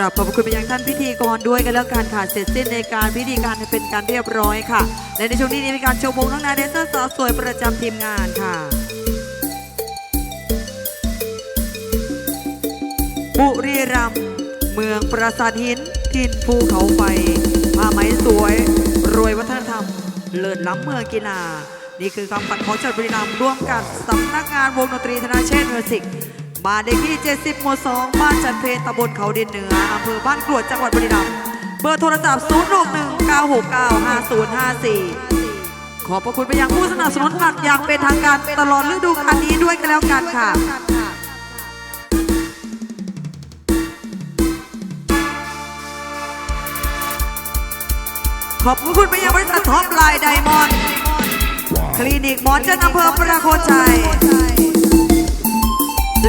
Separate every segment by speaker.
Speaker 1: ราบขอบพระคุณไปยังท่านพิธีกรด้วยกันแล้วกันค่ะเสร็จสิ้นในการพิธีการเป็นการเรียบร้อยค่ะ และในช่วงนี้มีการโชว์วงน้องนาเดนเซอร์สาวสวยประจำทีมงานค่ะบุรีรัมย์เมืองปราสาทหินทินภูเขาไฟผ้าไหมสวย รวยวัฒนธรรม เลิศล้ำเมืองกีฬา นี่คือความฝันของจัดบุรีรัมย์ร่วมกับสำนักงานวงดนตรีธนาเชษฐ์มิวสิก บ้านเลขที่ 70 หมู่ 2 บ้านจันเพนตำบลเขาดินเหนืออำเภอบ้านกรวดจังหวัดบุรีรัมย์ เบอร์โทรศัพท์ 0619695054 ขอบพระคุณไปยังผู้สนับสนุนหลักอย่างเป็นทางการตลอดฤดูกาลนี้ด้วยกันแล้วกันค่ะขอบคุณไปยังบริษัทท็อปไลน์ไดมอนด์คลินิกหมอเจนอำเภอประโคนชัย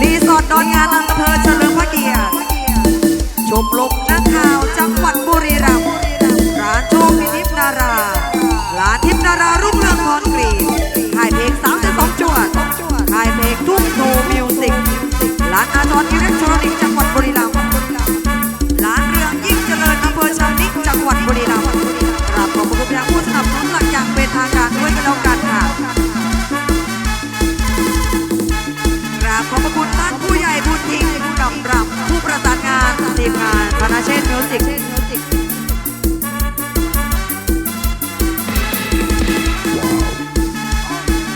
Speaker 1: รีสอร์ทดอนงานอำเภอเฉลิมพระเกียรติชมรมนักข่าวจังหวัดบุรีรัมย์ร้านโชคพินิพนารา ร้านทิพนารารุ่งเรืองคอนกรีตถ่ายเพลงสามสิบสองจวดถ่ายเพลงทุ่งโทมิวสิกร้านอาทรอิเล็กทรอนิกส์จังหวัดบุรีรัมย์ร้านเรืองยิ่งเจริญอำเภอชาวนิกจังหวัดบุรีรัมย์กราบขอบพระคุณไปยังผู้สนับสนุนหลักอย่างเป็นทางการด้วยกันแล้วกันค่ะ ผู้ใหญ่ผู้ทิ้งผู้นำรับผู้ประสานงานทีมงานพนาเชษมิวสิก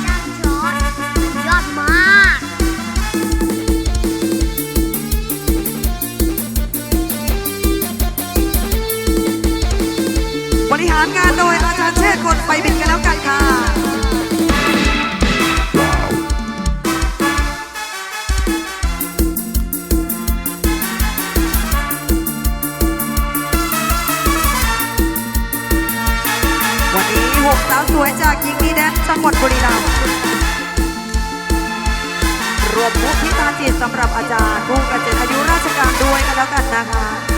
Speaker 2: จังช็อตยอดมาก
Speaker 1: บริหารงานโดยอาจารย์เชษฐ์คนไปบินกันแล้วกันค่ะ หวัดบุรีรัมย์รวมมุทิตาจิตสำหรับอาจารย์ผู้เกษียณอายุราชการด้วยกันแล้วกันนะคะ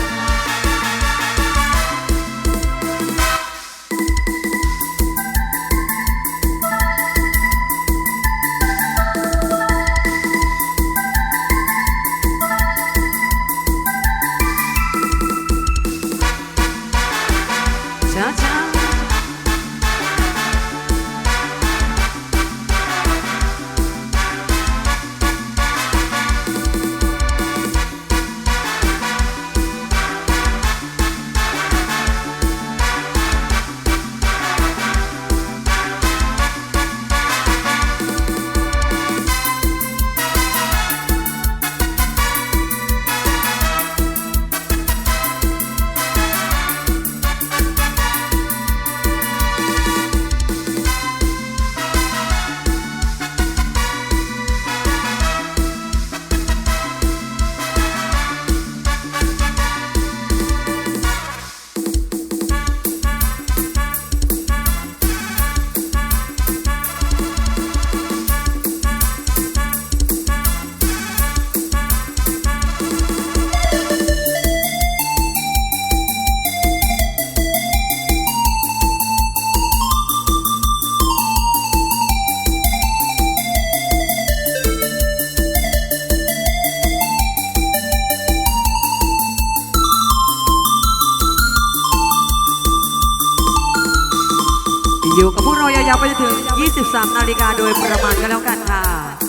Speaker 1: ยู่กับพวกเรายาวๆไปจนถึง 23 นาฬิกาโดยประมาณกันแล้วกันค่ะ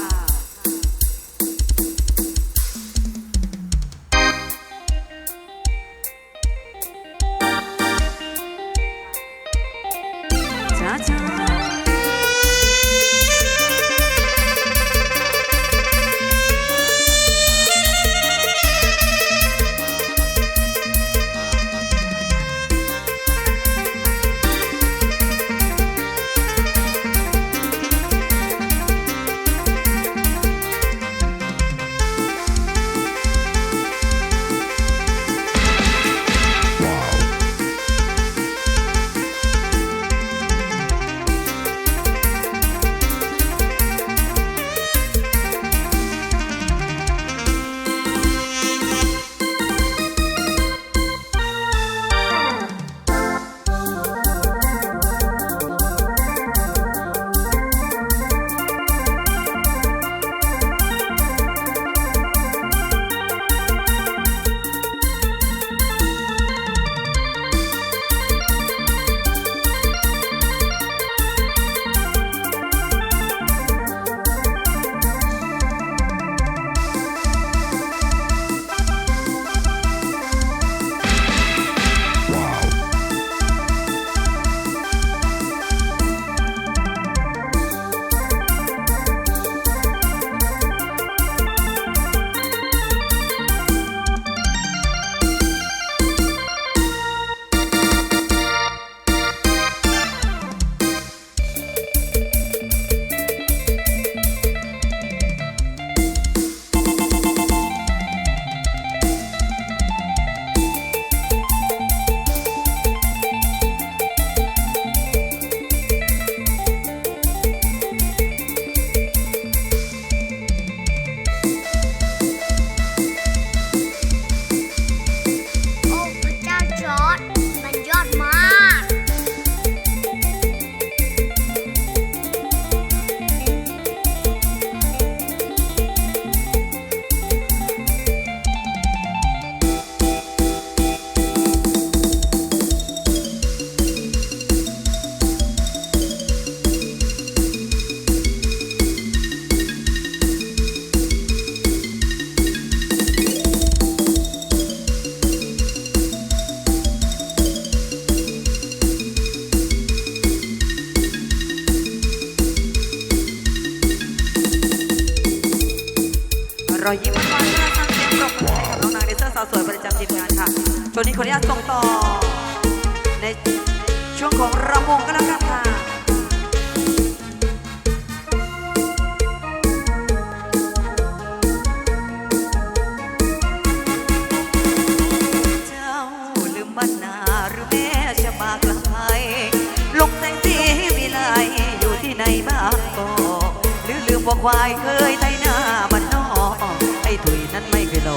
Speaker 1: ควายเคยไถหน้ามันนอกไอ้ถุยนั้นไม่เคยโล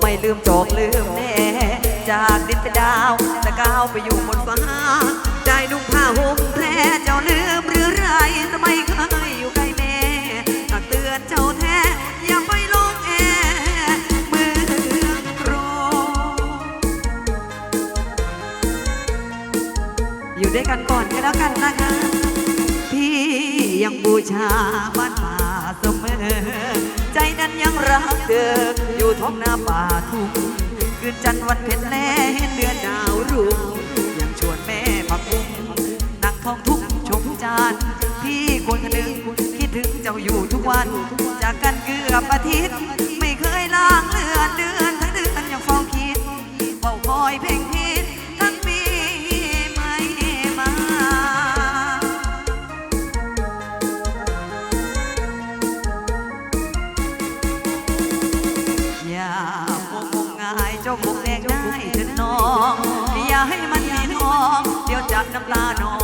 Speaker 1: ไม่ลืมจอกลืมแน่จากดินไปดาวตะก้าวไปอยู่บนฟ้า ได้นุ่งผ้าห่มังบูชาบ้านป่าเสมอ ใจนั้นยังรักเธออยู่ท้องนาป่าทุ่งคืนจันทร์วันเพ็ญแลเดือนดาวรุ่งยังชวนแม่พักพุ่งนักท้องทุ่งชมจานพี่คนหนึ่งคิดถึงเจ้าอยู่ทุกวัน จากกันเกือบอาทิตย์ ไม่เคยลางเลือนเดือน ตาน้อง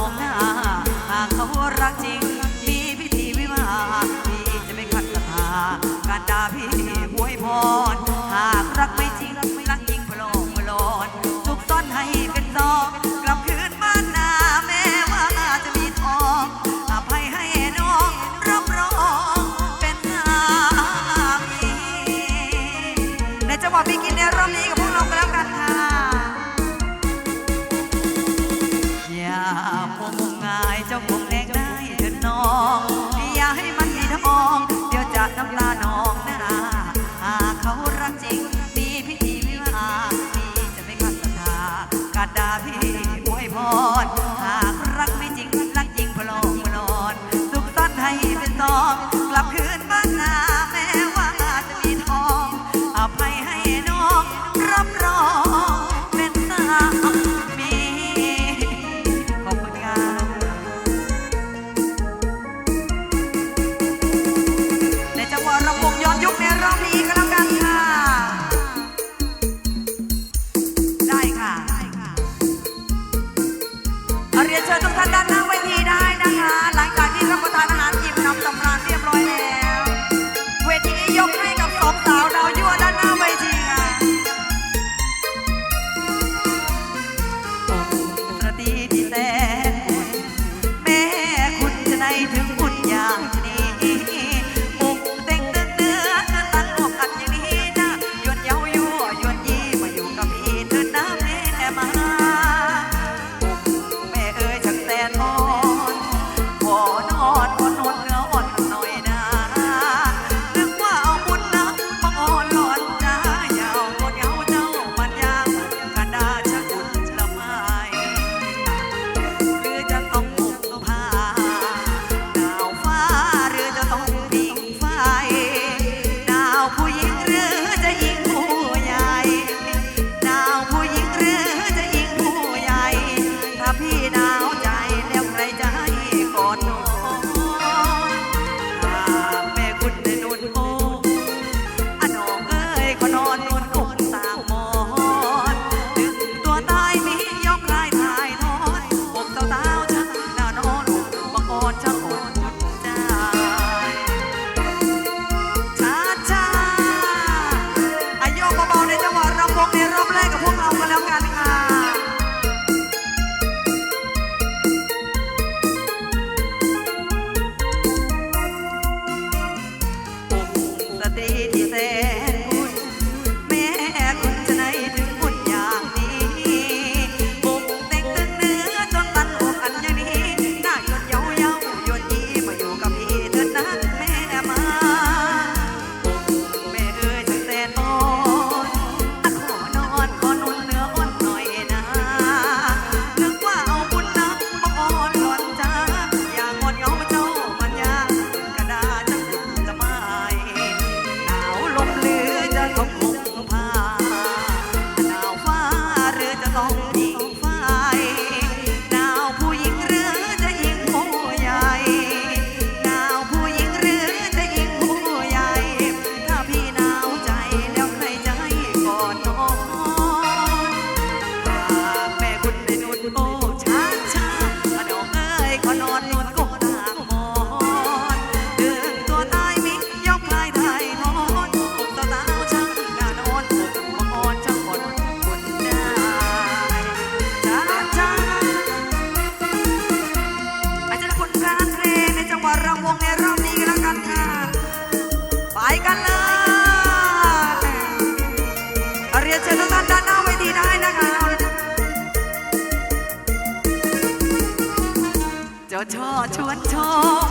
Speaker 1: ช่อชวนชม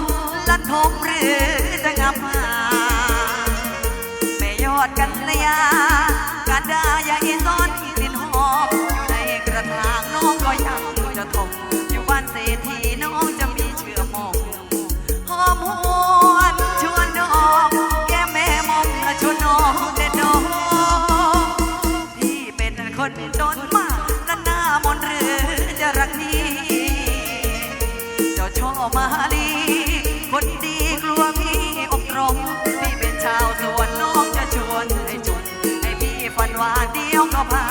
Speaker 1: ลันทงหรือจะงับมาไม่ยอดกันเลยยาการดายาอีซ้อนกลิ่นหอมอยู่ในกระถางน้องก็ยังจะทมอยู่บ้านเศรษฐีน้องจะมีเชื่อมองหอมหวนชวนน้องแก้แม่มองชวนน้องเด็ดน้องที่เป็นคนจน มาลี คนดีกลัวพี่อบรม พี่เป็นชาวสวนน้องจะชวนให้จุนให้พี่ฝันว่าเดียวก็พา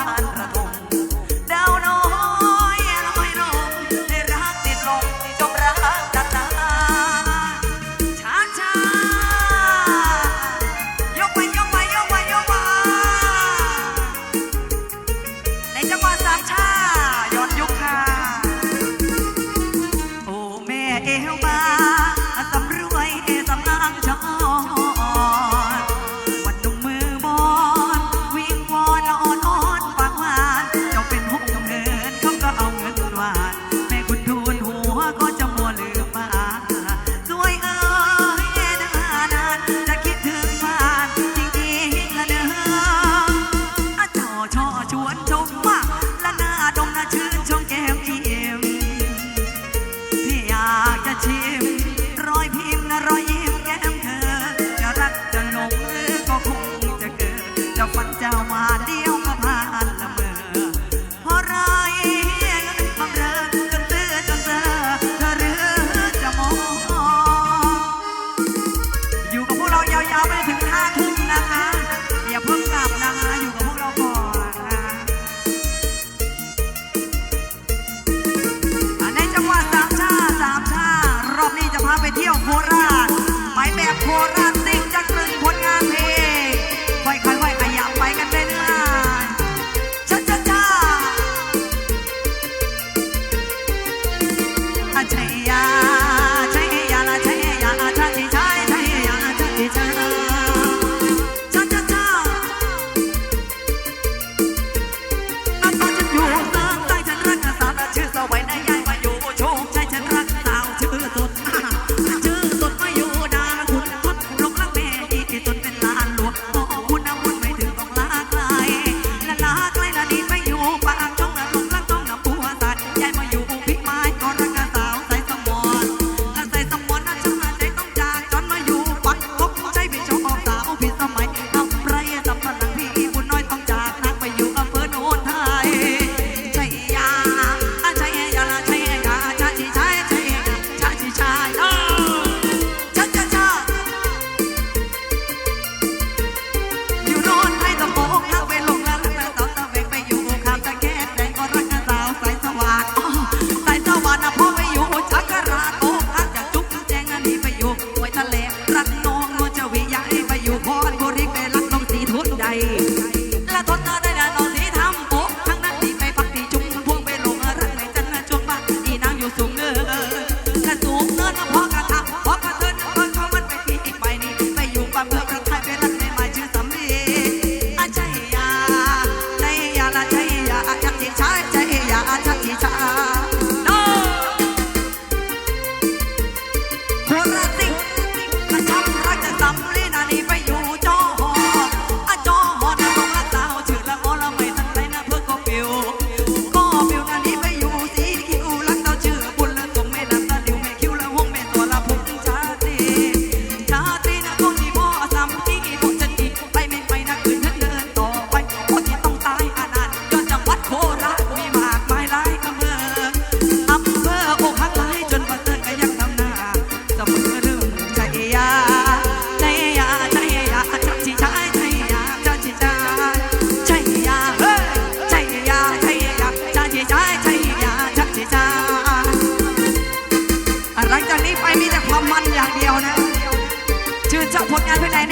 Speaker 1: Dante.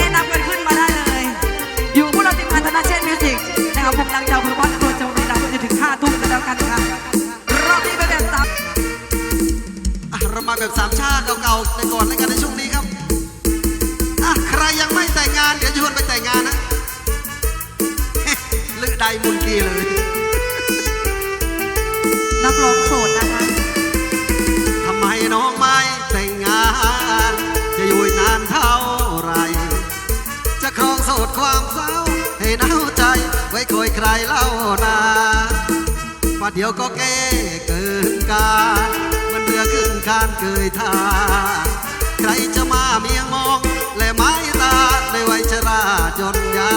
Speaker 1: แนะนำกันขึ้นมาได้เลย อยู่พวกเราทีมานธนาเชนมิวสิกนะครับวงลังเจ้าเพื่อวัดตัวจ้าหวัดเรจะถึงห้าทุ่มกันแล้วกันครับรอบนี้ไปแบบสาม
Speaker 3: อะเรามาแบบสามชาติเก่าๆในก่อนในกันในช่วงนี้ครับใครยังไม่แต่งงานเดี๋ยวชวนไปแต่งงานนะเลือดใดมุนกีเลย
Speaker 1: รับรองโสดนะคะ
Speaker 3: ทำไมน้องไม่แต่งงานาให้หนาใจไว้คอยใครเล่านาว่าเดี๋ยวก็แก้เกินการ มันเรือขึ้นคานเกยท่าใครจะมาเมียงมอง และไม้ตาในวัยชราจนยา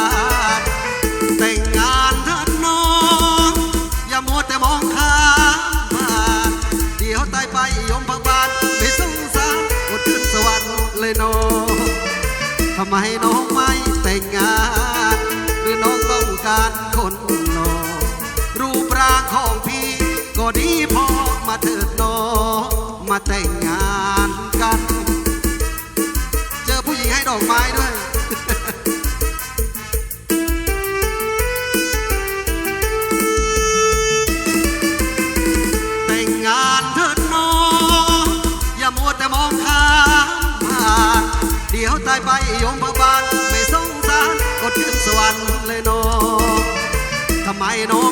Speaker 3: แต่งงานเถิดน้อง อย่ามัวแต่มองข้ามผ่านเดี๋ยวตายไปยมพักบานไม่สงสารอดขึ้นสวรรค์เลยน้องทำไมน้อง แต่งงานกัน เจอผู้หญิงให้ดอกไม้ด้วยแต่งงานเถิดน้องอย่ามัวแต่มองข้ามผ่านเดี๋ยวตายไปยมพบาลไม่สงสารกดขึ้นสวรรค์เลยน้องทำไมน้อง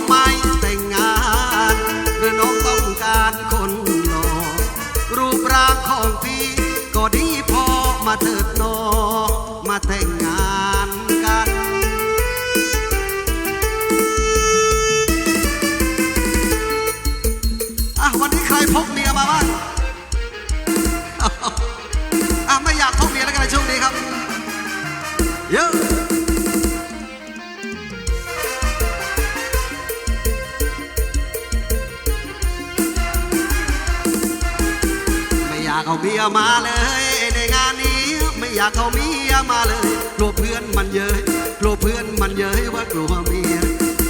Speaker 3: ากเอาเมียมาเลยกลัวเพื่อนมันเย้ยกลัวเพื่อนมันเย้ยว่ากลัวเมีย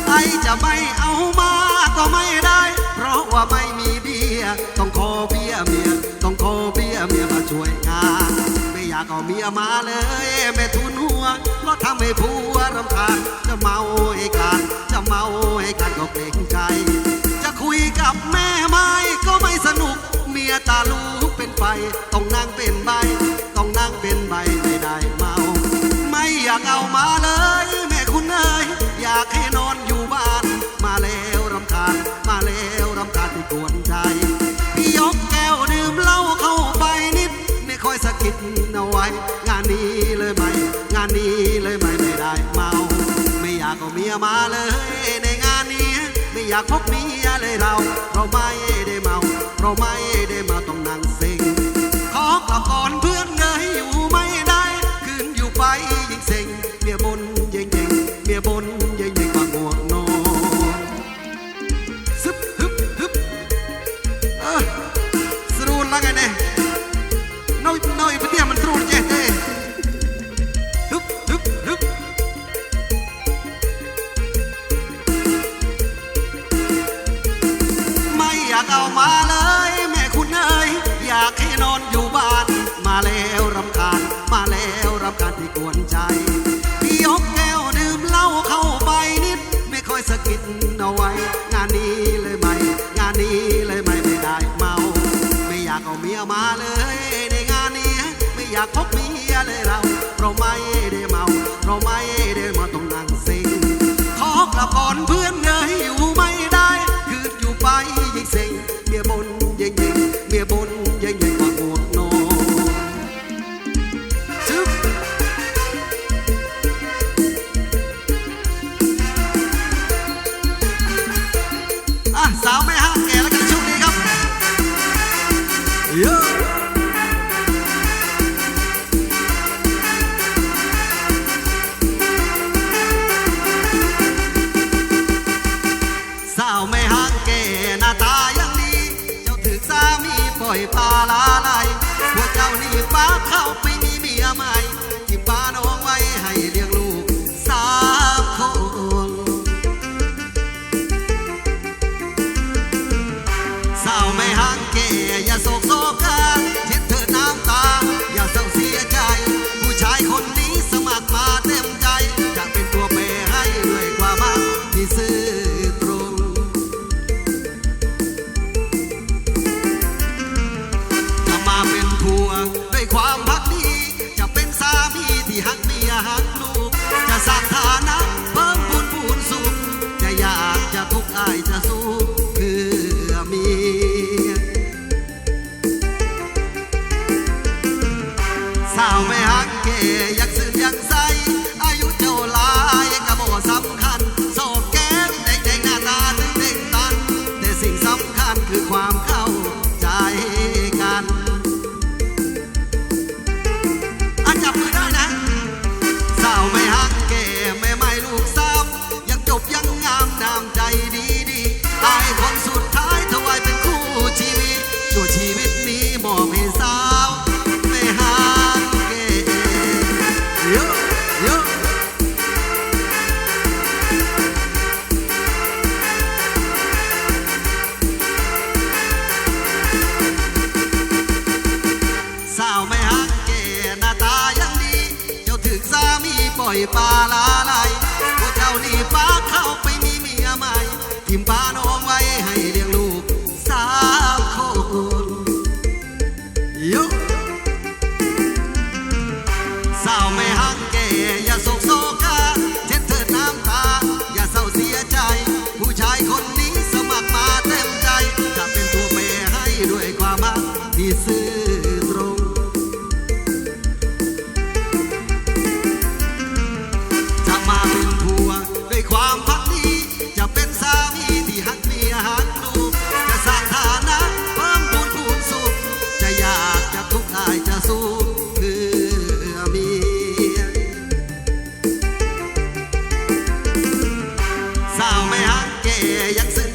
Speaker 3: ไอจะไม่เอามาก็ไม่ได้ เพราะว่าไม่มีเบียต้องขอเบียเมียต้องขอเบียเมียมาช่วยงานไม่อยากเอาเมียมาเลยแม่ทุนหัวเพราะทำให้ผัวรำคาญจะเมาให้การจะเมาให้การก็เกรงใจ ยตาลูกเป็นไฟต้องนั่งเป็นใบ ต้องนั่งเป็นใบไม่ได้เมา ไม่อยากเอามาเลย แม่คุณเอ้ยอยากให้นอนอยู่บ้าน มาแล้วรำคาญมาแล้วรำคาญที่กวนใจพี่ยกแก้วดื่มเหล้าเข้าไปนิด ไม่ค่อยสะกิดเอาไว้ งานนี้เลยไหมงานนี้เลยไหมไม่ได้เมา ไม่อยากเอาเมียมาเลยในงานนี้ไม่อยากพบเมียเลยเราเราไม่ได้เมาเราไม่ ยากเมียมาเลยในงานนี้ไม่อยากพบเมียเลยเรา เราไม่ได้เมา เราไม่ได้มาต้องนั่งสิงขอกลับก่อนเพื่อนเลยอยู่ไม่ได้ คืนอยู่ไปยิ่งสิงเมียบนยิ่งยิ่งเมียบน นาไหว่าเจ้านี่ป้าเข้าไปมีเมียใหม่ทิมปาน้องไว ยังซึ้